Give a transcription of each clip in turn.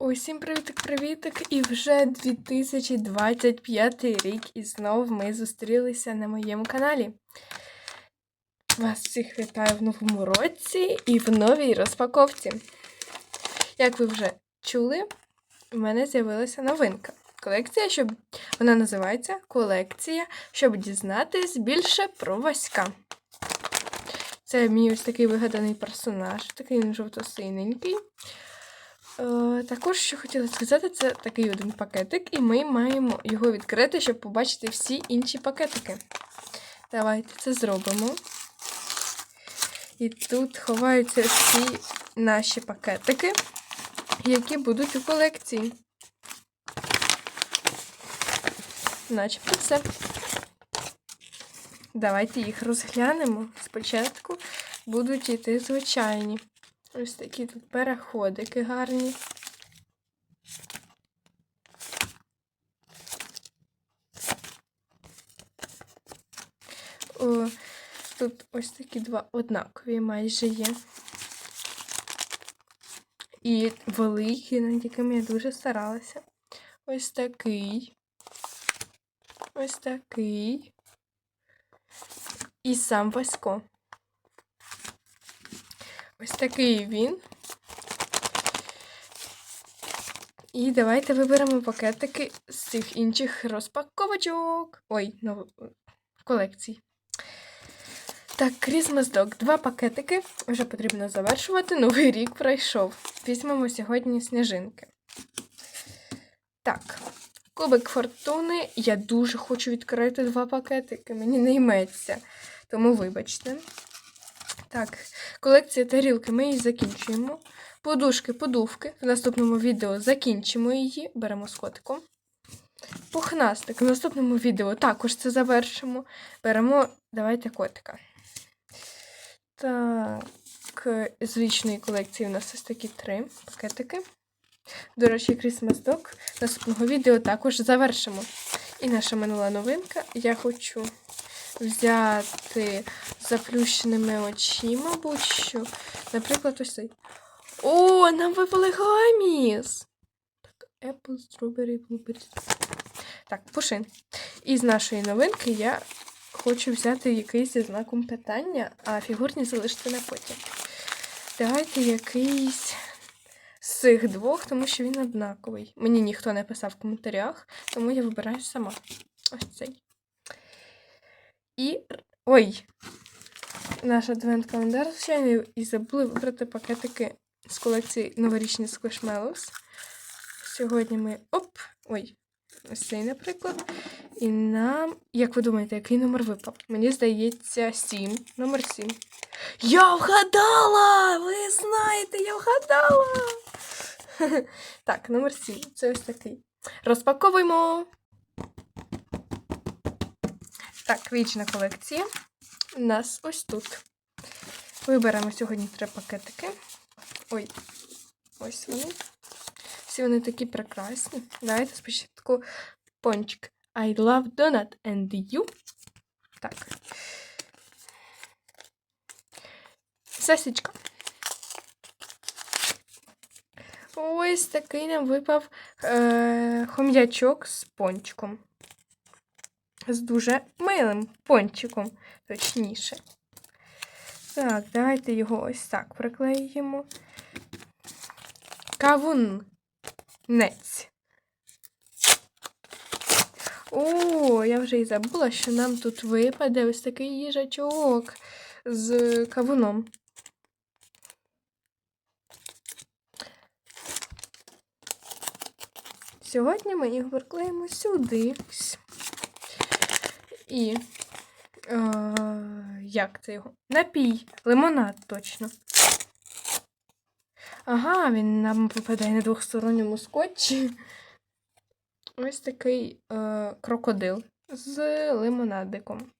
Усім привітик-привітик! І вже 2025 рік, і знов ми зустрілися на моєму каналі. Вас всіх вітаю в новому році і в новій розпаковці. Як ви вже чули, в мене з'явилася новинка. Колекція, щоб вона називається Колекція, щоб дізнатись більше про Васька. Це мій ось такий вигаданий персонаж, такий жовто-синенький. Е, також, що хотіла сказати, це такий один пакетик, і ми маємо його відкрити, щоб побачити всі інші пакетики. Давайте це зробимо. І тут ховаються всі наші пакетики, які будуть у колекції. Начебто все. Давайте їх розглянемо. Спочатку будуть йти звичайні. Ось такі тут переходики гарні. О, тут ось такі два однакові майже є. І великі, над якими я дуже старалася. Ось такий. Ось такий. І сам Васько. Ось такий він. І давайте виберемо пакетики з цих інших розпаковочок. Ой, ну, колекцій. Так, Christmas Dog. Два пакетики. Вже потрібно завершувати. Новий рік пройшов. Візьмемо сьогодні сніжинки. Так, кубик фортуни. Я дуже хочу відкрити два пакетики. Мені не йметься. Тому вибачте. Так, колекція тарілки ми її закінчуємо. Подушки, подувки. В наступному відео закінчимо її. Беремо з котиком. Пухнастик. В наступному відео також це завершимо. Беремо, давайте котика. Так, з вічної колекції у нас ось такі три пакетики. До речі, Dog наступного відео також завершимо. І наша минула новинка. Я хочу взяти заплющеними очима, будь-що. Наприклад, ось цей. О, нам випали гаміс! Так, Apple, Strawberry, Blueberry. Так, пушин. Із нашої новинки я хочу взяти якийсь зі знаком питання, а фігурні залишити на потім. Давайте якийсь з цих двох, тому що він однаковий. Мені ніхто не писав в коментарях, тому я вибираю сама. Ось цей. І. Ой! Наш адвент-календар, звичайно, і забули вибрати пакетики з колекції новорічні Squishmallows. Сьогодні ми. Оп! Ой! Ось цей, наприклад. І нам. Як ви думаєте, який номер випав? Мені здається, 7. Номер 7. Я вгадала! Ви знаєте, я вгадала! Так, номер 7. Це ось такий. Розпаковуємо! Так, вічна колекція. У нас ось тут. Виберемо сьогодні три пакетики. Ой, ось вони. Всі вони такі прекрасні. Давайте спочатку пончик. I love donut and you. Так. Сосічка. Ось такий нам випав е- хом'ячок з пончиком з дуже милим пончиком, точніше. Так, давайте його ось так приклеїмо. Кавунець. О, я вже і забула, що нам тут випаде ось такий їжачок з кавуном. Сьогодні ми їх приклеїмо сюди. І. Е, як це його? Напій. Лимонад точно. Ага, він нам попадає на двохсторонньому скотчі. Ось такий е, крокодил з лимонадиком.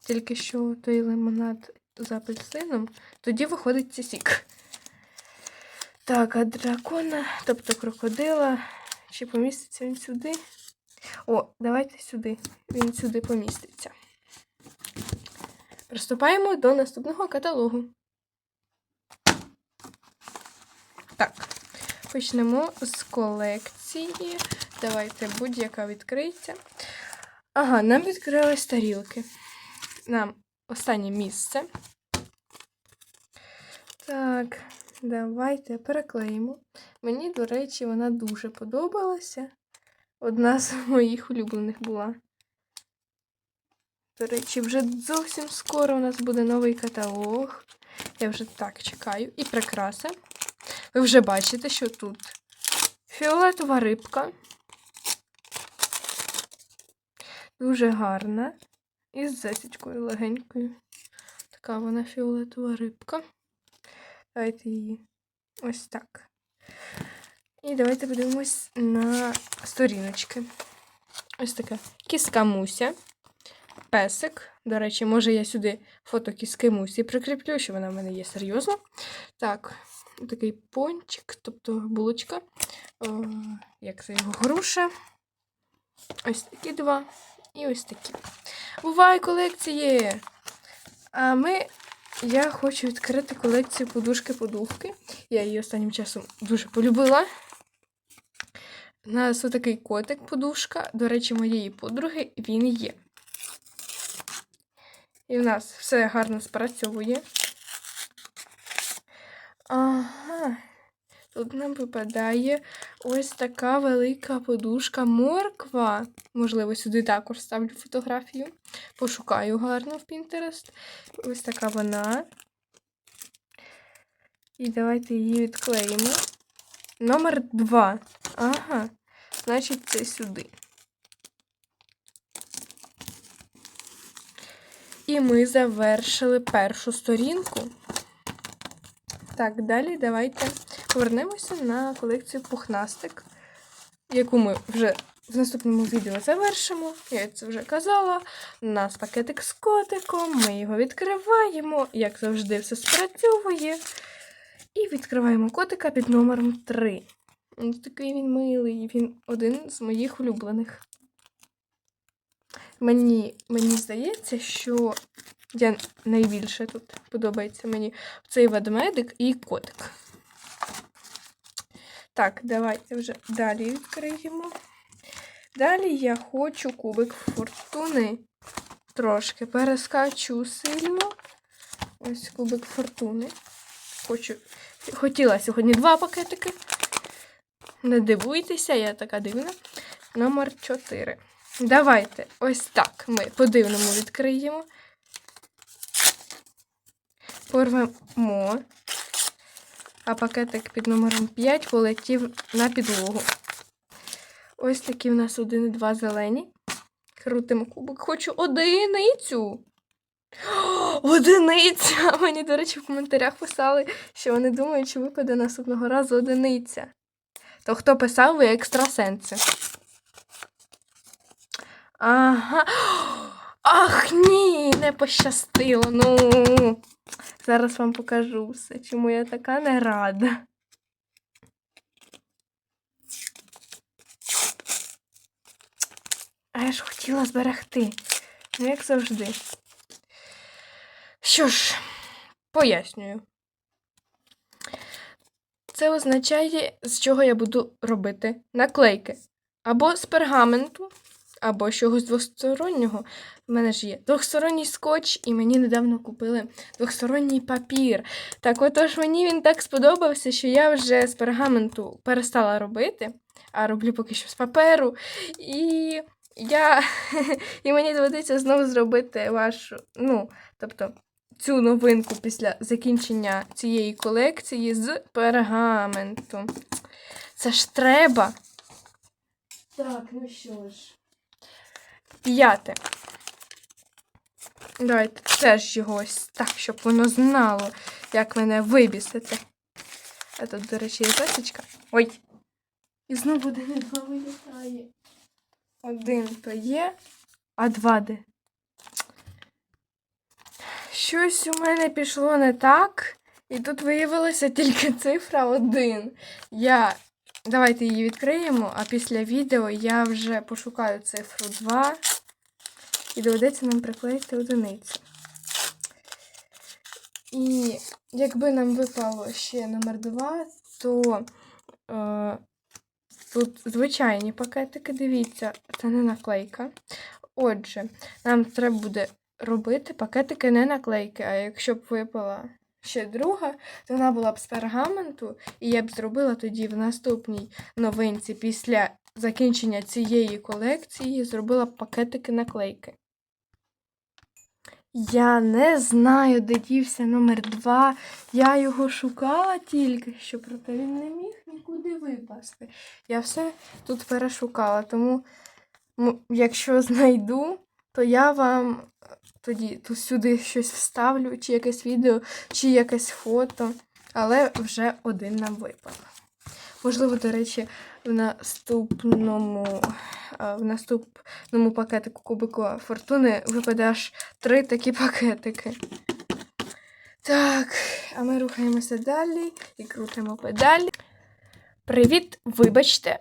Тільки що той лимонад з апельсином, тоді виходить сік. Так, а дракона, тобто крокодила, чи поміститься він сюди? О, давайте сюди. Він сюди поміститься. Приступаємо до наступного каталогу. Так, Почнемо з колекції. Давайте будь-яка відкриється. Ага, нам відкрились тарілки. Нам останнє місце. Так, давайте переклеїмо. Мені, до речі, вона дуже подобалася. Одна з моїх улюблених була. До речі, вже зовсім скоро у нас буде новий каталог. Я вже так чекаю. І прикраса. Ви вже бачите, що тут фіолетова рибка. Дуже гарна. І з засічкою легенькою. Така вона фіолетова рибка. Давайте її ось так. І давайте подивимось на сторіночки. Ось така кіска Муся. Песик. До речі, може я сюди фото кіски Мусі прикріплю, що вона в мене є серйозно. Так, такий пончик, тобто булочка. О, як це його груша. Ось такі два. І ось такі. Буває колекції! А ми. Я хочу відкрити колекцію подушки-подувки. Я її останнім часом дуже полюбила. У нас отакий котик-подушка. До речі, моєї подруги він є. І в нас все гарно спрацьовує. Ага. Тут нам випадає ось така велика подушка морква. Можливо, сюди також ставлю фотографію. Пошукаю гарно в Pinterest. Ось така вона. І давайте її відклеїмо. Номер 2. Ага. Значить, це сюди. І ми завершили першу сторінку. Так, далі давайте повернемося на колекцію пухнастик, яку ми вже в наступному відео завершимо. Я це вже казала. У нас пакетик з котиком, ми його відкриваємо, як завжди, все спрацьовує. І відкриваємо котика під номером 3. Ось такий він милий, він один з моїх улюблених. Мені, мені здається, що я найбільше тут подобається мені цей ведмедик і котик. Так, давайте вже далі відкриємо. Далі я хочу кубик фортуни. Трошки перескачу сильно. Ось кубик фортуни. Хочу. Хотіла сьогодні два пакетики. Не дивуйтеся, я така дивна. Номер 4. Давайте ось так ми по-дивному відкриємо. Порвемо. А пакетик під номером 5 полетів на підлогу. Ось такі в нас один і два зелені. Крутимо кубик. Хочу одиницю. Одиниця! Мені, до речі, в коментарях писали, що вони думають, що випаде наступного разу одиниця. То хто писав, ви екстрасенси. Ага. Ах, ні, не пощастило. Ну. Зараз вам покажу все, чому я така не рада. А я ж хотіла зберегти. Ну, як завжди. Що ж, пояснюю. Це означає, з чого я буду робити наклейки. Або з пергаменту, або з чогось двостороннього. У мене ж є двохсторонній скотч, і мені недавно купили двохсторонній папір. Так отож мені він так сподобався, що я вже з пергаменту перестала робити, а роблю поки що з паперу. І я і мені доведеться знову зробити вашу, ну, тобто, цю новинку після закінчення цієї колекції з пергаменту. Це ж треба. Так, ну що ж. П'яте. Давайте теж його ось так, щоб воно знало, як мене вибісити. А тут, до речі, є песочка. Ой! І знову один два вилітає. Один то є, а два де. Щось у мене пішло не так. І тут виявилася тільки цифра один. Я. Давайте її відкриємо, а після відео я вже пошукаю цифру 2. І доведеться нам приклеїти одиницю. І якби нам випало ще номер 2, то е, тут звичайні пакетики, дивіться, це не наклейка. Отже, нам треба буде робити пакетики не наклейки, а якщо б випала ще друга, то вона була б з пергаменту, і я б зробила тоді в наступній новинці після закінчення цієї колекції, зробила б пакетики наклейки. Я не знаю, де дівся номер два. Я його шукала тільки що, проте він не міг нікуди випасти. Я все тут перешукала, тому якщо знайду, то я вам тоді тут сюди щось вставлю, чи якесь відео, чи якесь фото, але вже один нам випав. Можливо, до речі, в наступному, е, в наступному пакетику Кубику Фортуни випаде аж три такі пакетики. Так, а ми рухаємося далі і крутимо педалі. Привіт, вибачте.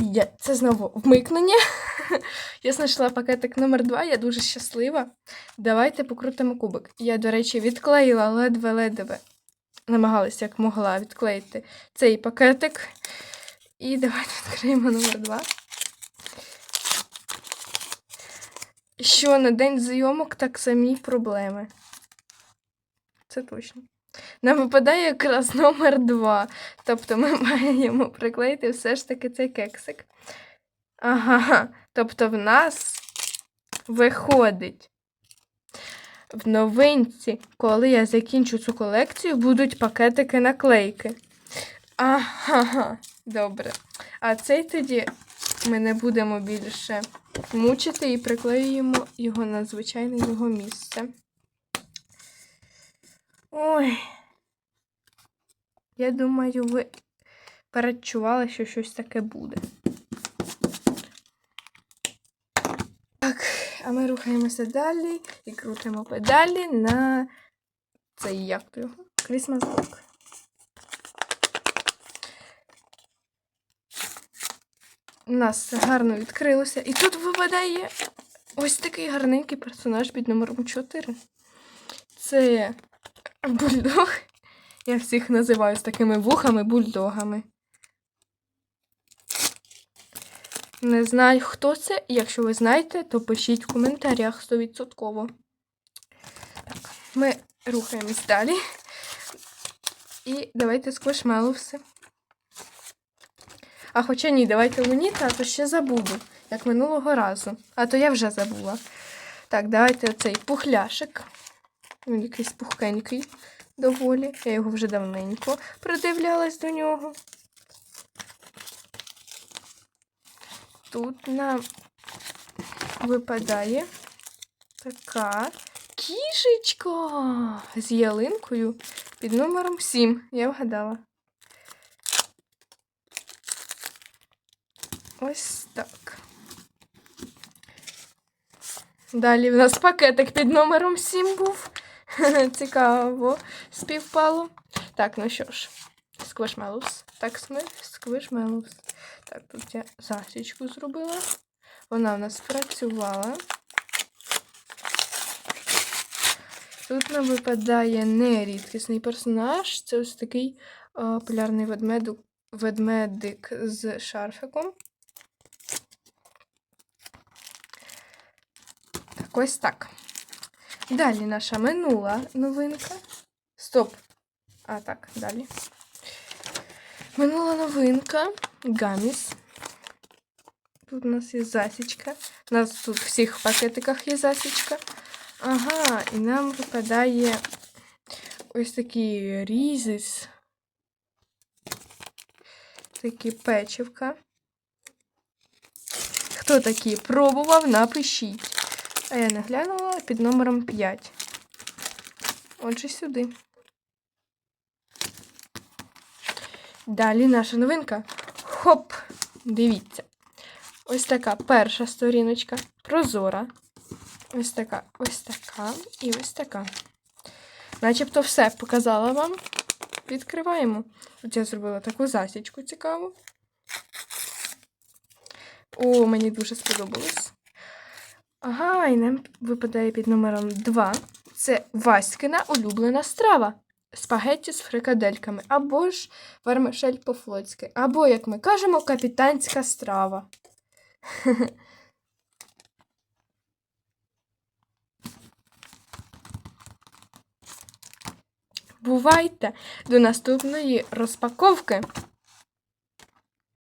Я... Це знову вмикнення. Я знайшла пакетик номер 2 я дуже щаслива. Давайте покрутимо кубик. Я, до речі, відклеїла ледве-ледве. Намагалася, як могла, відклеїти цей пакетик. І давайте відкриємо номер 2. Що на день зйомок так самі проблеми. Це точно. Нам випадає якраз номер 2. Тобто ми маємо приклеїти все ж таки цей кексик. Ага, тобто в нас виходить. В новинці, коли я закінчу цю колекцію, будуть пакетики наклейки. Ага, добре. А цей тоді ми не будемо більше мучити і приклеюємо його на звичайне його місце. Ой. Я думаю, ви передчували, що щось таке буде. Так, а ми рухаємося далі і крутимо педалі на цей як то його? Christmas Dog. У нас все гарно відкрилося. І тут випадає ось такий гарненький персонаж під номером 4. Це бульдог. Я всіх називаю з такими вухами бульдогами. Не знаю, хто це. Якщо ви знаєте, то пишіть в коментарях 100%. Так, ми рухаємось далі. І давайте сквишмеловси. А хоча ні, давайте луніта, а то ще забуду, як минулого разу. А то я вже забула. Так, давайте оцей пухляшик. Він якийсь пухкенький доволі. Я його вже давненько придивлялась до нього. Тут нам випадає така кішечка з ялинкою під номером 7. Я вгадала. Ось так. Далі в нас пакетик під номером 7 був. Цікаво співпало. Так, ну що ж, сквишмелус. Так, сквишмелус. Так, тут я засічку зробила. Вона в нас спрацювала. Тут нам випадає нерідкісний персонаж. Це ось такий е, полярний ведмедик, ведмедик з шарфиком. Так, ось так. Далі наша минула новинка. Стоп. А, так, далі. Минула новинка. Гаміс. Тут у нас є засічка. У нас тут в всіх пакетиках є засічка. Ага, і нам випадає ось такі різис. Такі печивка. Хто такі пробував, напишіть. А я не глянула під номером 5. Отже, сюди. Далі наша новинка. Хоп! Дивіться. Ось така перша сторіночка. Прозора. Ось така, ось така і ось така. Начебто все показала вам. Відкриваємо. Тут я зробила таку засічку цікаву. О, мені дуже сподобалось. Ага, і випадає під номером 2. Це Васькина улюблена страва. спагетті з фрикадельками, або ж вермишель по-флотськи, або, як ми кажемо, капітанська страва. Бувайте до наступної розпаковки!